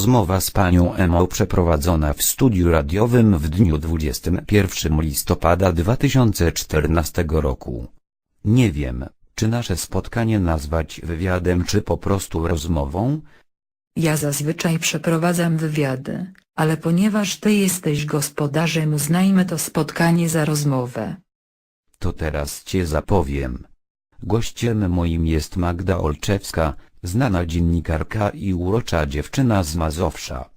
Rozmowa z panią Emą przeprowadzona w studiu radiowym w dniu 21 listopada 2014 roku. Nie wiem, czy nasze spotkanie nazwać wywiadem czy po prostu rozmową? Ja zazwyczaj przeprowadzam wywiady, ale ponieważ ty jesteś gospodarzem uznajmy to spotkanie za rozmowę. To teraz cię zapowiem. Gościem moim jest Magda Olczewska, znana dziennikarka i urocza dziewczyna z Mazowsza.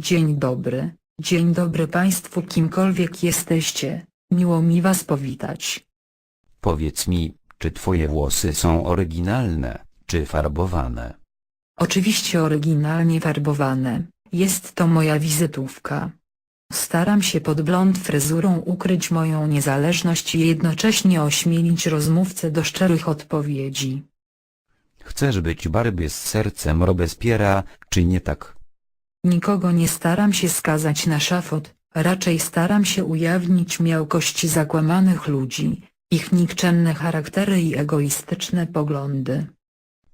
Dzień dobry, dzień dobry państwu kimkolwiek jesteście, miło mi was powitać. Powiedz mi, czy twoje włosy są oryginalne, czy farbowane? Oczywiście oryginalnie farbowane, jest to moja wizytówka. Staram się pod blond fryzurą ukryć moją niezależność i jednocześnie ośmielić rozmówcę do szczerych odpowiedzi. Chcesz być Barbie z sercem Robespiera, czy nie tak? Nikogo nie staram się skazać na szafot, raczej staram się ujawnić miałkość zakłamanych ludzi, ich nikczemne charaktery i egoistyczne poglądy.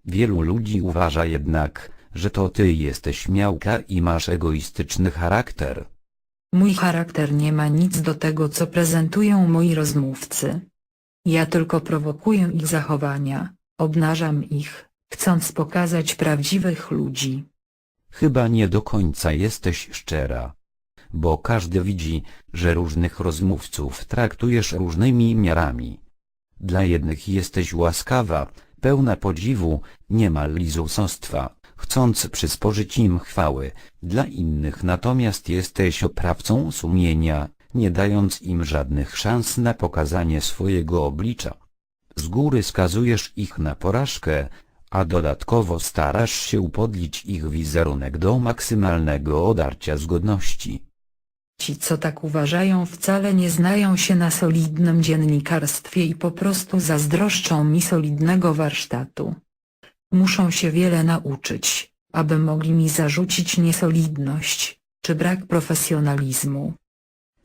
Wielu ludzi uważa jednak, że to ty jesteś miałka i masz egoistyczny charakter. Mój charakter nie ma nic do tego co prezentują moi rozmówcy. Ja tylko prowokuję ich zachowania, obnażam ich, chcąc pokazać prawdziwych ludzi. Chyba nie do końca jesteś szczera. Bo każdy widzi, że różnych rozmówców traktujesz różnymi miarami. Dla jednych jesteś łaskawa, pełna podziwu, niemal lizusostwa, chcąc przysporzyć im chwały, dla innych natomiast jesteś oprawcą sumienia, nie dając im żadnych szans na pokazanie swojego oblicza. Z góry skazujesz ich na porażkę, a dodatkowo starasz się upodlić ich wizerunek do maksymalnego odarcia z godności. Ci co tak uważają wcale nie znają się na solidnym dziennikarstwie i po prostu zazdroszczą mi solidnego warsztatu. Muszą się wiele nauczyć, aby mogli mi zarzucić niesolidność, czy brak profesjonalizmu.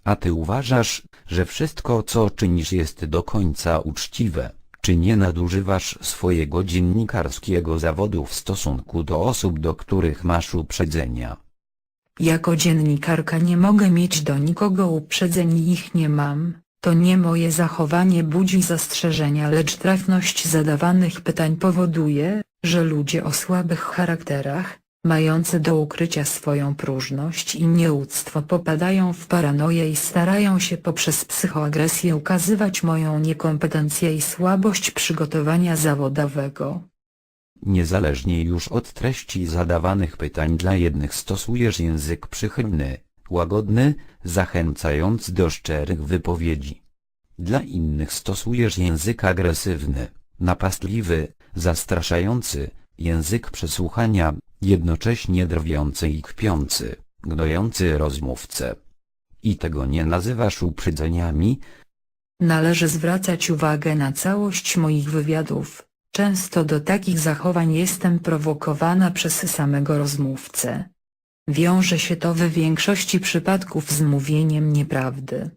A ty uważasz, że wszystko co czynisz jest do końca uczciwe, czy nie nadużywasz swojego dziennikarskiego zawodu w stosunku do osób do których masz uprzedzenia? Jako dziennikarka nie mogę mieć do nikogo uprzedzeń i ich nie mam, to nie moje zachowanie budzi zastrzeżenia lecz trafność zadawanych pytań powoduje, że ludzie o słabych charakterach, mający do ukrycia swoją próżność i nieuctwo popadają w paranoję i starają się poprzez psychoagresję ukazywać moją niekompetencję i słabość przygotowania zawodowego. Niezależnie już od treści zadawanych pytań dla jednych stosujesz język przychylny, łagodny, zachęcając do szczerych wypowiedzi. Dla innych stosujesz język agresywny, napastliwy, zastraszający, język przesłuchania, jednocześnie drwiący i kpiący, gnojący rozmówcę. I tego nie nazywasz uprzedzeniami? Należy zwracać uwagę na całość moich wywiadów. Często do takich zachowań jestem prowokowana przez samego rozmówcę. Wiąże się to w większości przypadków z mówieniem nieprawdy.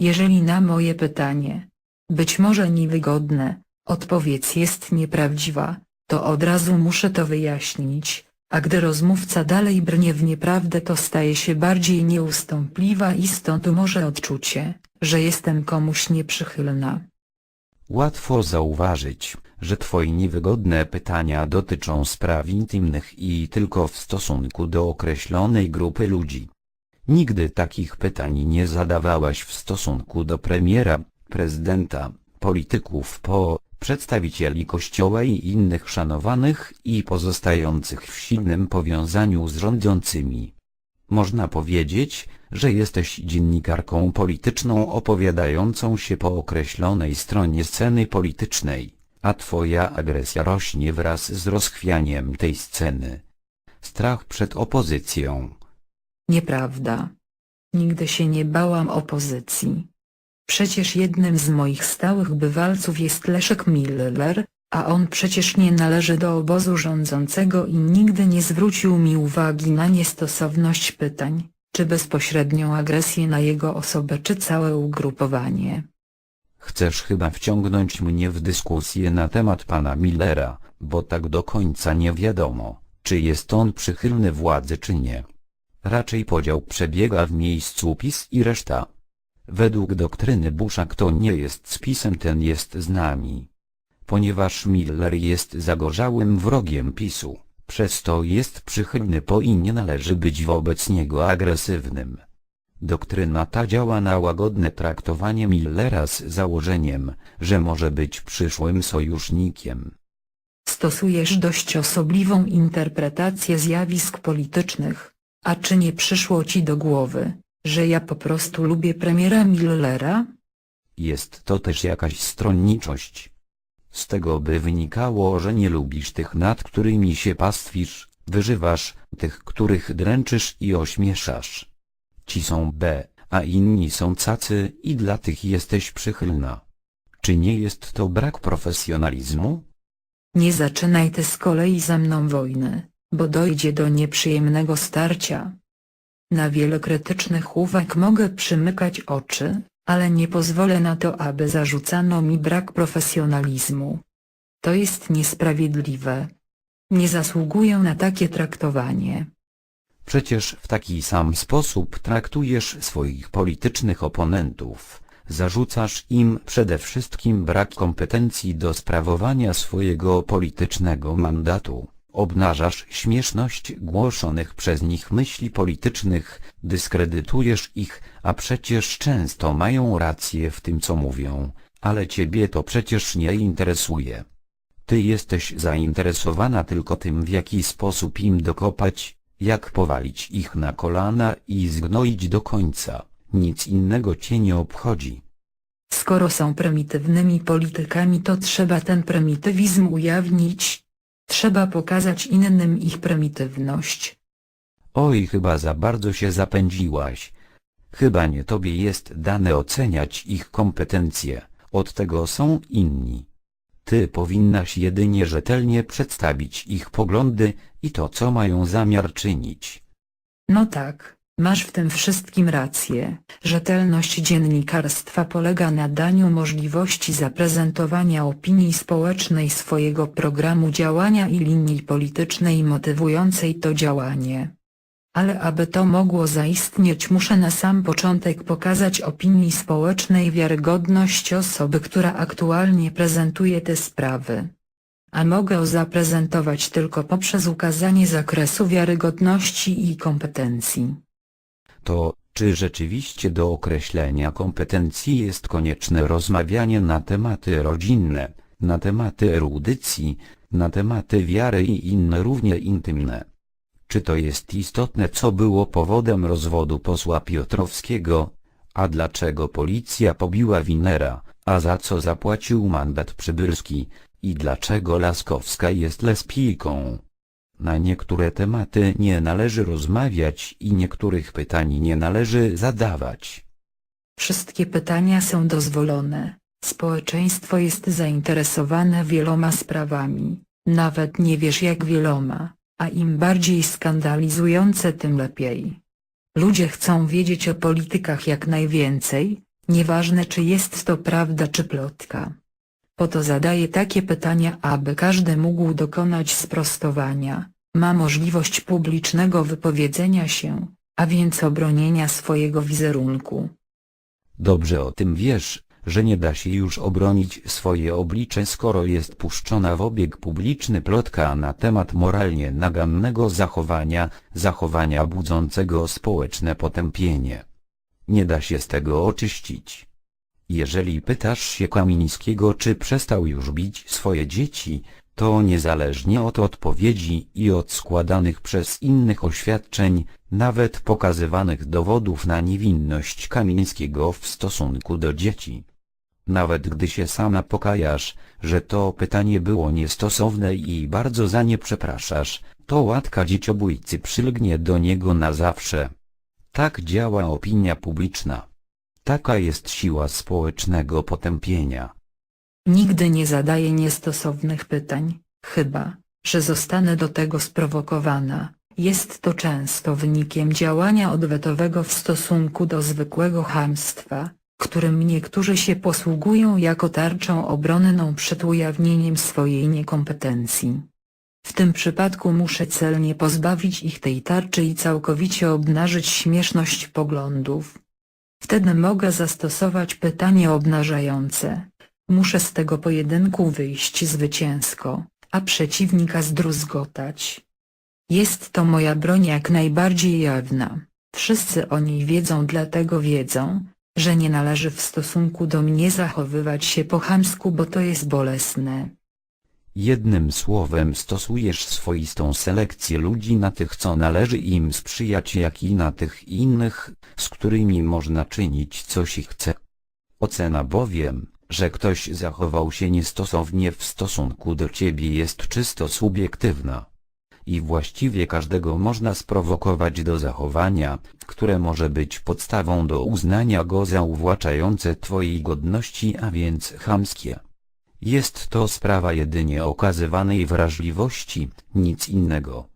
Jeżeli na moje pytanie, być może niewygodne, odpowiedź jest nieprawdziwa, to od razu muszę to wyjaśnić, a gdy rozmówca dalej brnie w nieprawdę to staje się bardziej nieustępliwa i stąd może odczucie, że jestem komuś nieprzychylna. Łatwo zauważyć, że twoje niewygodne pytania dotyczą spraw intymnych i tylko w stosunku do określonej grupy ludzi. Nigdy takich pytań nie zadawałaś w stosunku do premiera, prezydenta, polityków po, przedstawicieli kościoła i innych szanowanych i pozostających w silnym powiązaniu z rządzącymi. Można powiedzieć, że jesteś dziennikarką polityczną opowiadającą się po określonej stronie sceny politycznej, a twoja agresja rośnie wraz z rozchwianiem tej sceny. Strach przed opozycją. Nieprawda. Nigdy się nie bałam opozycji. Przecież jednym z moich stałych bywalców jest Leszek Miller, a on przecież nie należy do obozu rządzącego i nigdy nie zwrócił mi uwagi na niestosowność pytań, czy bezpośrednią agresję na jego osobę czy całe ugrupowanie. Chcesz chyba wciągnąć mnie w dyskusję na temat pana Millera, bo tak do końca nie wiadomo, czy jest on przychylny władzy czy nie. Raczej podział przebiega w miejscu PiS i reszta. Według doktryny Busha kto nie jest z PiSem ten jest z nami. Ponieważ Miller jest zagorzałym wrogiem PiSu, przez to jest przychylny po i nie należy być wobec niego agresywnym. Doktryna ta działa na łagodne traktowanie Millera z założeniem, że może być przyszłym sojusznikiem. Stosujesz dość osobliwą interpretację zjawisk politycznych, a czy nie przyszło ci do głowy, że ja po prostu lubię premiera Millera? Jest to też jakaś stronniczość. Z tego by wynikało, że nie lubisz tych nad którymi się pastwisz, wyżywasz, tych których dręczysz i ośmieszasz. Ci są B, a inni są cacy i dla tych jesteś przychylna. Czy nie jest to brak profesjonalizmu? Nie zaczynaj ty z kolei ze mną wojny, bo dojdzie do nieprzyjemnego starcia. Na wiele krytycznych uwag mogę przymykać oczy, ale nie pozwolę na to, aby zarzucano mi brak profesjonalizmu. To jest niesprawiedliwe. Nie zasługuję na takie traktowanie. Przecież w taki sam sposób traktujesz swoich politycznych oponentów. Zarzucasz im przede wszystkim brak kompetencji do sprawowania swojego politycznego mandatu. Obnażasz śmieszność głoszonych przez nich myśli politycznych, dyskredytujesz ich, a przecież często mają rację w tym co mówią, ale ciebie to przecież nie interesuje. Ty jesteś zainteresowana tylko tym w jaki sposób im dokopać, jak powalić ich na kolana i zgnoić do końca, nic innego cię nie obchodzi. Skoro są prymitywnymi politykami to trzeba ten prymitywizm ujawnić. Trzeba pokazać innym ich prymitywność. Oj chyba za bardzo się zapędziłaś. Chyba nie tobie jest dane oceniać ich kompetencje, od tego są inni. Ty powinnaś jedynie rzetelnie przedstawić ich poglądy i to co mają zamiar czynić. No tak, masz w tym wszystkim rację. Rzetelność dziennikarstwa polega na daniu możliwości zaprezentowania opinii społecznej swojego programu działania i linii politycznej motywującej to działanie. Ale aby to mogło zaistnieć muszę na sam początek pokazać opinii społecznej wiarygodność osoby która aktualnie prezentuje te sprawy. A mogę zaprezentować tylko poprzez ukazanie zakresu wiarygodności i kompetencji. To, czy rzeczywiście do określenia kompetencji jest konieczne rozmawianie na tematy rodzinne, na tematy erudycji, na tematy wiary i inne równie intymne. Czy to jest istotne co było powodem rozwodu posła Piotrowskiego, a dlaczego policja pobiła Winera, a za co zapłacił mandat Przybylski, i dlaczego Laskowska jest lesbijką? Na niektóre tematy nie należy rozmawiać i niektórych pytań nie należy zadawać. Wszystkie pytania są dozwolone. Społeczeństwo jest zainteresowane wieloma sprawami, nawet nie wiesz jak wieloma, a im bardziej skandalizujące tym lepiej. Ludzie chcą wiedzieć o politykach jak najwięcej, nieważne czy jest to prawda czy plotka. Po to zadaję takie pytania aby każdy mógł dokonać sprostowania, ma możliwość publicznego wypowiedzenia się, a więc obronienia swojego wizerunku. Dobrze o tym wiesz, że nie da się już obronić swoje oblicze skoro jest puszczona w obieg publiczny plotka na temat moralnie nagannego zachowania, zachowania budzącego społeczne potępienie. Nie da się z tego oczyścić. Jeżeli pytasz się Kamińskiego czy przestał już bić swoje dzieci, to niezależnie od odpowiedzi i od składanych przez innych oświadczeń, nawet pokazywanych dowodów na niewinność Kamińskiego w stosunku do dzieci. Nawet gdy się sama pokajasz, że to pytanie było niestosowne i bardzo za nie przepraszasz, to łatka dzieciobójcy przylgnie do niego na zawsze. Tak działa opinia publiczna. Taka jest siła społecznego potępienia. Nigdy nie zadaję niestosownych pytań, chyba, że zostanę do tego sprowokowana. Jest to często wynikiem działania odwetowego w stosunku do zwykłego chamstwa, którym niektórzy się posługują jako tarczą obronną przed ujawnieniem swojej niekompetencji. W tym przypadku muszę celnie pozbawić ich tej tarczy i całkowicie obnażyć śmieszność poglądów. Wtedy mogę zastosować pytanie obnażające. Muszę z tego pojedynku wyjść zwycięsko, a przeciwnika zdruzgotać. Jest to moja broń jak najbardziej jawna. Wszyscy o niej wiedzą dlatego wiedzą, że nie należy w stosunku do mnie zachowywać się po chamsku bo to jest bolesne. Jednym słowem stosujesz swoistą selekcję ludzi na tych co należy im sprzyjać jak i na tych innych, z którymi można czynić co się chce. Ocena bowiem, że ktoś zachował się niestosownie w stosunku do ciebie jest czysto subiektywna. I właściwie każdego można sprowokować do zachowania, które może być podstawą do uznania go za uwłaczające twojej godności a więc chamskie. Jest to sprawa jedynie okazywanej wrażliwości, nic innego.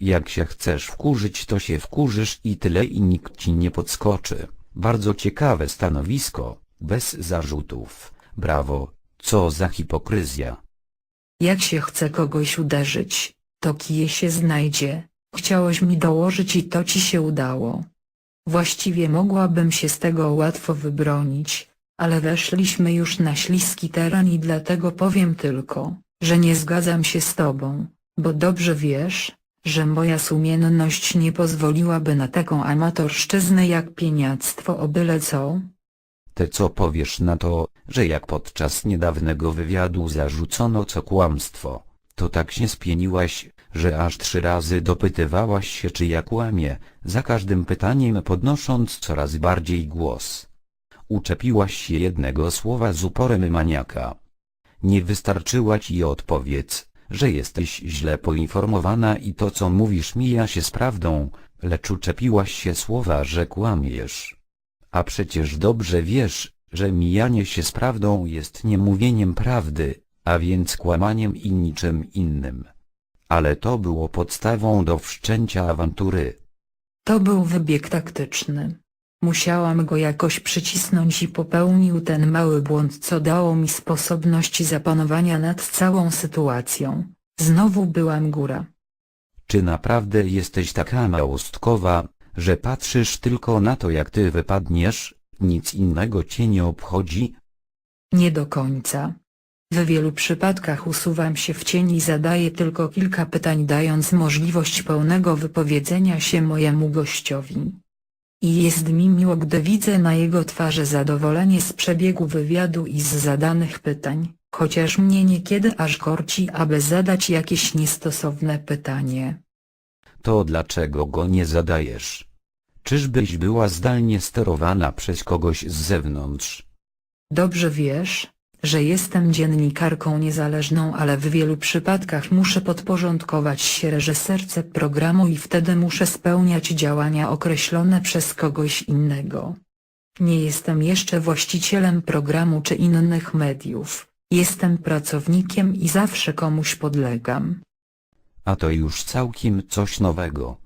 Jak się chcesz wkurzyć to się wkurzysz i tyle i nikt ci nie podskoczy. Bardzo ciekawe stanowisko, bez zarzutów. Brawo, co za hipokryzja. Jak się chce kogoś uderzyć, to kije się znajdzie. Chciałeś mi dołożyć i to ci się udało. Właściwie mogłabym się z tego łatwo wybronić, ale weszliśmy już na śliski teren i dlatego powiem tylko, że nie zgadzam się z tobą, bo dobrze wiesz, że moja sumienność nie pozwoliłaby na taką amatorszczyznę jak pieniactwo o byle co. Te co powiesz na to, że jak podczas niedawnego wywiadu zarzucono co kłamstwo, to tak się spieniłaś, że aż trzy razy dopytywałaś się czy ja kłamie, za każdym pytaniem podnosząc coraz bardziej głos. Uczepiłaś się jednego słowa z uporem maniaka. Nie wystarczyła ci odpowiedź, że jesteś źle poinformowana i to co mówisz mija się z prawdą, lecz uczepiłaś się słowa, że kłamiesz. A przecież dobrze wiesz, że mijanie się z prawdą jest niemówieniem prawdy, a więc kłamaniem i niczym innym. Ale to było podstawą do wszczęcia awantury. To był wybieg taktyczny. Musiałam go jakoś przycisnąć i popełnił ten mały błąd co dało mi sposobność zapanowania nad całą sytuacją. Znowu byłam góra. Czy naprawdę jesteś taka małostkowa, że patrzysz tylko na to jak ty wypadniesz, nic innego cię nie obchodzi? Nie do końca. W wielu przypadkach usuwam się w cień i zadaję tylko kilka pytań dając możliwość pełnego wypowiedzenia się mojemu gościowi. I jest mi miło gdy widzę na jego twarzy zadowolenie z przebiegu wywiadu i z zadanych pytań, chociaż mnie niekiedy aż korci aby zadać jakieś niestosowne pytanie. To dlaczego go nie zadajesz? Czyżbyś była zdalnie sterowana przez kogoś z zewnątrz? Dobrze wiesz, że jestem dziennikarką niezależną, ale w wielu przypadkach muszę podporządkować się reżyserce programu i wtedy muszę spełniać działania określone przez kogoś innego. Nie jestem jeszcze właścicielem programu czy innych mediów. Jestem pracownikiem i zawsze komuś podlegam. A to już całkiem coś nowego.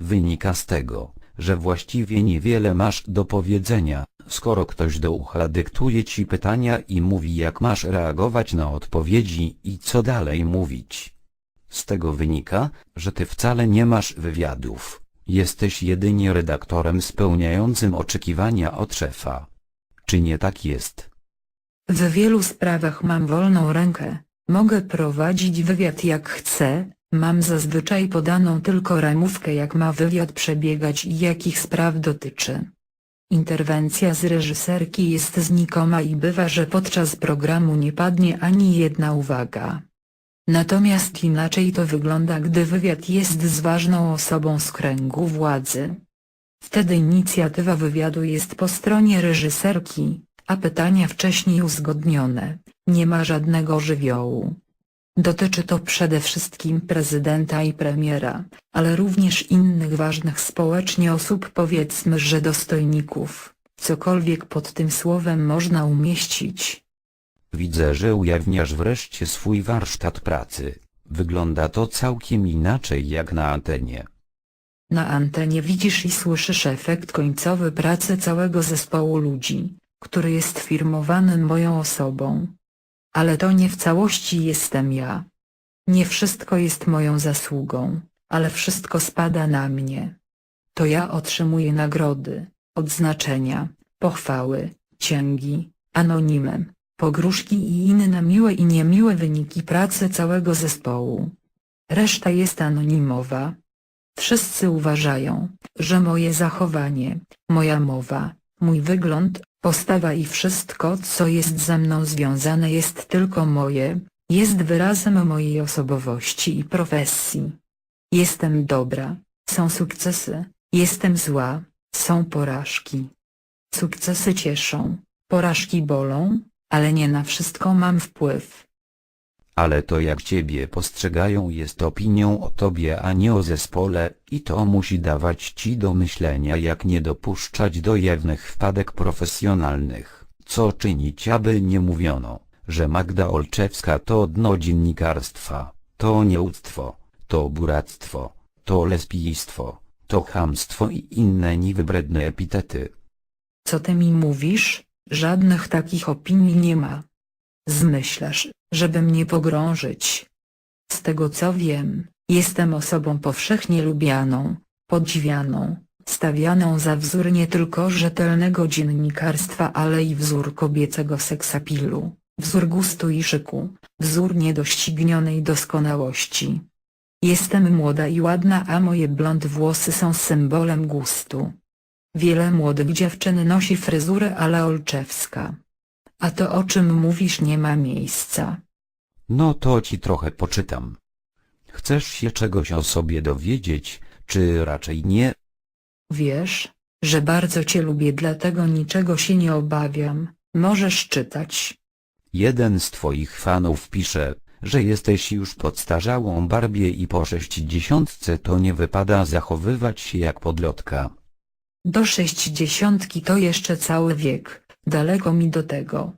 Wynika z tego, że właściwie niewiele masz do powiedzenia, skoro ktoś do ucha dyktuje ci pytania i mówi jak masz reagować na odpowiedzi i co dalej mówić. Z tego wynika, że ty wcale nie masz wywiadów, jesteś jedynie redaktorem spełniającym oczekiwania od szefa. Czy nie tak jest? W wielu sprawach mam wolną rękę, mogę prowadzić wywiad jak chcę, mam zazwyczaj podaną tylko ramówkę jak ma wywiad przebiegać i jakich spraw dotyczy. Interwencja z reżyserki jest znikoma i bywa, że podczas programu nie padnie ani jedna uwaga. Natomiast inaczej to wygląda gdy wywiad jest z ważną osobą z kręgu władzy. Wtedy inicjatywa wywiadu jest po stronie reżyserki, a pytania wcześniej uzgodnione, nie ma żadnego żywiołu. Dotyczy to przede wszystkim prezydenta i premiera, ale również innych ważnych społecznie osób powiedzmy że dostojników, cokolwiek pod tym słowem można umieścić. Widzę, że ujawniasz wreszcie swój warsztat pracy. Wygląda to całkiem inaczej jak na antenie. Na antenie widzisz i słyszysz efekt końcowy pracy całego zespołu ludzi, który jest firmowany moją osobą. Ale to nie w całości jestem ja. Nie wszystko jest moją zasługą, ale wszystko spada na mnie. To ja otrzymuję nagrody, odznaczenia, pochwały, cięgi, anonimy, pogróżki i inne miłe i niemiłe wyniki pracy całego zespołu. Reszta jest anonimowa. Wszyscy uważają, że moje zachowanie, moja mowa, mój wygląd, postawa i wszystko co jest ze mną związane jest tylko moje, jest wyrazem mojej osobowości i profesji. Jestem dobra, są sukcesy, jestem zła, są porażki. Sukcesy cieszą, porażki bolą, ale nie na wszystko mam wpływ. Ale to jak ciebie postrzegają jest opinią o tobie a nie o zespole i to musi dawać ci do myślenia jak nie dopuszczać do jawnych wpadek profesjonalnych. Co czynić aby nie mówiono, że Magda Olczewska to dno dziennikarstwa, to nieuctwo, to buractwo, to lesbijstwo, to chamstwo i inne niewybredne epitety. Co ty mi mówisz? Żadnych takich opinii nie ma. Zmyślasz, żeby mnie pogrążyć. Z tego co wiem, jestem osobą powszechnie lubianą, podziwianą, stawianą za wzór nie tylko rzetelnego dziennikarstwa ale i wzór kobiecego seksapilu, wzór gustu i szyku, wzór niedoścignionej doskonałości. Jestem młoda i ładna a moje blond włosy są symbolem gustu. Wiele młodych dziewczyn nosi fryzurę ale olczewska. A to o czym mówisz nie ma miejsca. No to ci trochę poczytam. Chcesz się czegoś o sobie dowiedzieć, czy raczej nie? Wiesz, że bardzo cię lubię dlatego niczego się nie obawiam, możesz czytać. Jeden z twoich fanów pisze, że jesteś już podstarzałą Barbię i po sześćdziesiątce to nie wypada zachowywać się jak podlotka. Do sześćdziesiątki to jeszcze cały wiek, daleko mi do tego.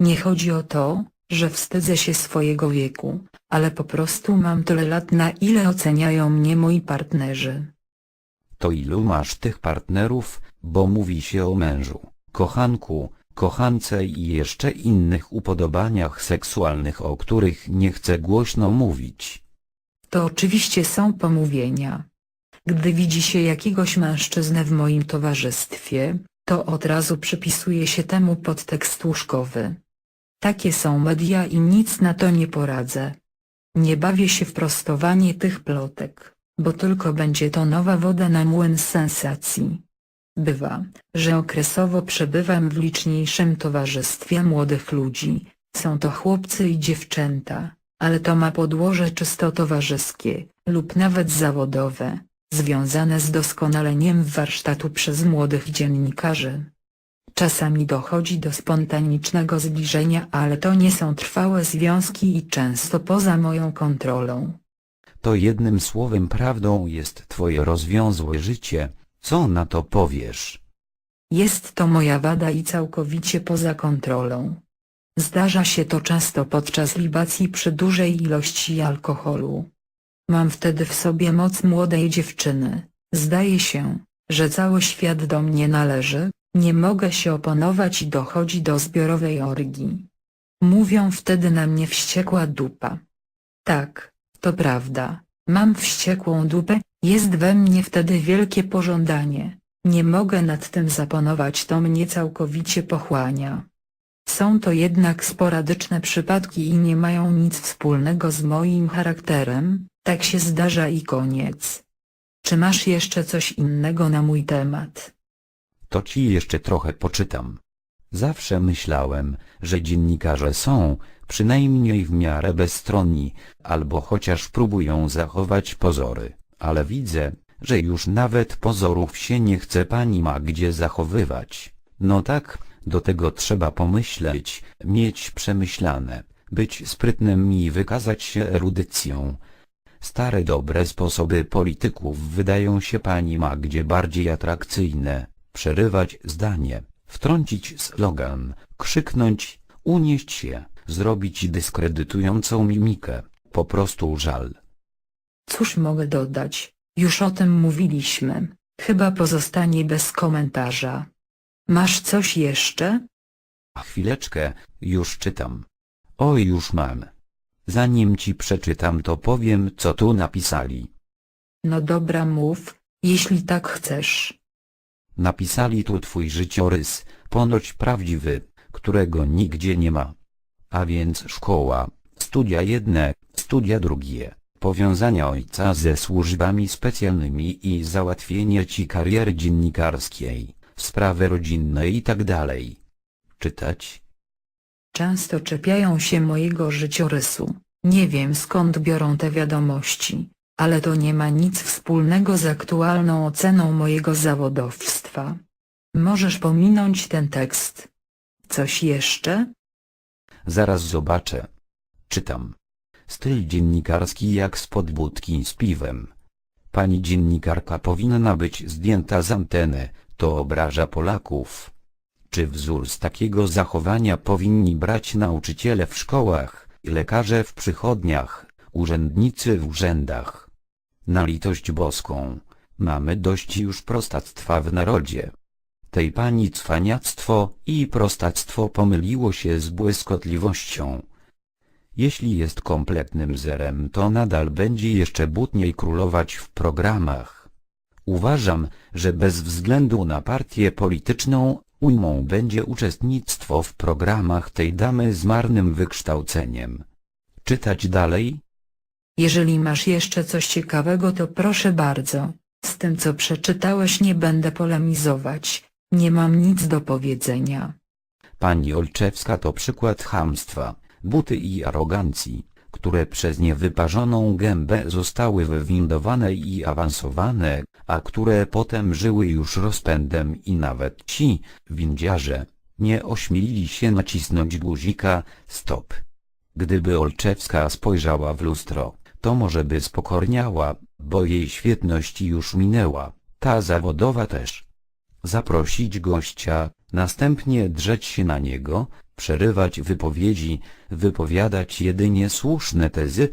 Nie chodzi o to, że wstydzę się swojego wieku, ale po prostu mam tyle lat na ile oceniają mnie moi partnerzy. To ilu masz tych partnerów, bo mówi się o mężu, kochanku, kochance i jeszcze innych upodobaniach seksualnych o których nie chcę głośno mówić. To oczywiście są pomówienia. Gdy widzi się jakiegoś mężczyznę w moim towarzystwie, to od razu przypisuje się temu podtekst łóżkowy. Takie są media i nic na to nie poradzę. Nie bawię się w prostowanie tych plotek, bo tylko będzie to nowa woda na młyn sensacji. Bywa, że okresowo przebywam w liczniejszym towarzystwie młodych ludzi, są to chłopcy i dziewczęta, ale to ma podłoże czysto towarzyskie, lub nawet zawodowe, związane z doskonaleniem warsztatu przez młodych dziennikarzy. Czasami dochodzi do spontanicznego zbliżenia, ale to nie są trwałe związki i często poza moją kontrolą. To jednym słowem prawdą jest twoje rozwiązłe życie, co na to powiesz? Jest to moja wada i całkowicie poza kontrolą. Zdarza się to często podczas libacji przy dużej ilości alkoholu. Mam wtedy w sobie moc młodej dziewczyny. Zdaje się, że cały świat do mnie należy, nie mogę się oponować i dochodzi do zbiorowej orgii. Mówią wtedy na mnie wściekła dupa. Tak, to prawda, mam wściekłą dupę, jest we mnie wtedy wielkie pożądanie. Nie mogę nad tym zapanować, to mnie całkowicie pochłania. Są to jednak sporadyczne przypadki i nie mają nic wspólnego z moim charakterem, tak się zdarza i koniec. Czy masz jeszcze coś innego na mój temat? To ci jeszcze trochę poczytam. Zawsze myślałem, że dziennikarze są, przynajmniej w miarę bezstronni, albo chociaż próbują zachować pozory, ale widzę, że już nawet pozorów się nie chce pani Magdzie zachowywać. No tak, do tego trzeba pomyśleć, mieć przemyślane, być sprytnym i wykazać się erudycją. Stare dobre sposoby polityków wydają się pani Magdzie bardziej atrakcyjne, przerywać zdanie, wtrącić slogan, krzyknąć, unieść się, zrobić dyskredytującą mimikę, po prostu żal. Cóż mogę dodać, już o tym mówiliśmy, chyba pozostanie bez komentarza. Masz coś jeszcze? A chwileczkę, już czytam. Oj już mam. Zanim ci przeczytam to powiem co tu napisali. No dobra mów, jeśli tak chcesz. Napisali tu twój życiorys, ponoć prawdziwy, którego nigdzie nie ma. A więc szkoła, studia jedne, studia drugie, powiązania ojca ze służbami specjalnymi i załatwienie ci kariery dziennikarskiej, sprawy rodzinne i tak dalej. Czytać? Często czepiają się mojego życiorysu. Nie wiem skąd biorą te wiadomości, ale to nie ma nic wspólnego z aktualną oceną mojego zawodowstwa. Możesz pominąć ten tekst. Coś jeszcze? Zaraz zobaczę. Czytam. Styl dziennikarski jak spod budki z piwem. Pani dziennikarka powinna być zdjęta z anteny, to obraża Polaków. Czy wzór z takiego zachowania powinni brać nauczyciele w szkołach, lekarze w przychodniach, urzędnicy w urzędach? Na litość boską, mamy dość już prostactwa w narodzie. Tej pani cwaniactwo i prostactwo pomyliło się z błyskotliwością. Jeśli jest kompletnym zerem to nadal będzie jeszcze butniej królować w programach. Uważam, że bez względu na partię polityczną, ujmą będzie uczestnictwo w programach tej damy z marnym wykształceniem. Czytać dalej? Jeżeli masz jeszcze coś ciekawego to proszę bardzo. Z tym co przeczytałeś nie będę polemizować. Nie mam nic do powiedzenia. Pani Olczewska to przykład chamstwa, buty i arogancji, które przez niewyparzoną gębę zostały wywindowane i awansowane, a które potem żyły już rozpędem i nawet ci, windziarze, nie ośmielili się nacisnąć guzika stop. Gdyby Olczewska spojrzała w lustro, to może by spokorniała, bo jej świetność już minęła, ta zawodowa też zaprosić gościa, następnie drzeć się na niego, przerywać wypowiedzi, wypowiadać jedynie słuszne tezy.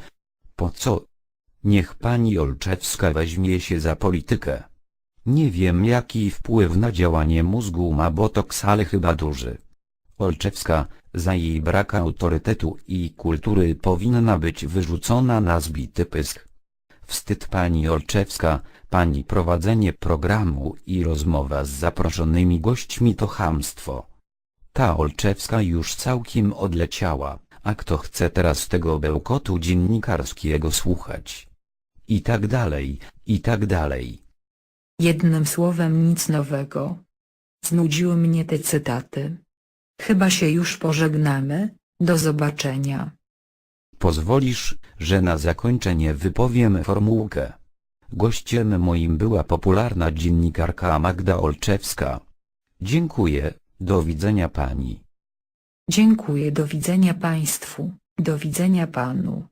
Po co? Niech pani Olczewska weźmie się za politykę. Nie wiem jaki wpływ na działanie mózgu ma botoks, ale chyba duży. Olczewska, za jej brak autorytetu i kultury powinna być wyrzucona na zbity pysk. Wstyd pani Olczewska, pani prowadzenie programu i rozmowa z zaproszonymi gośćmi to chamstwo. Ta Olczewska już całkiem odleciała, a kto chce teraz tego bełkotu dziennikarskiego słuchać? I tak dalej, i tak dalej. Jednym słowem nic nowego. Znudziły mnie te cytaty. Chyba się już pożegnamy, do zobaczenia. Pozwolisz, że na zakończenie wypowiem formułkę. Gościem moim była popularna dziennikarka Magda Olczewska. Dziękuję, do widzenia pani. Dziękuję do widzenia państwu, do widzenia panu.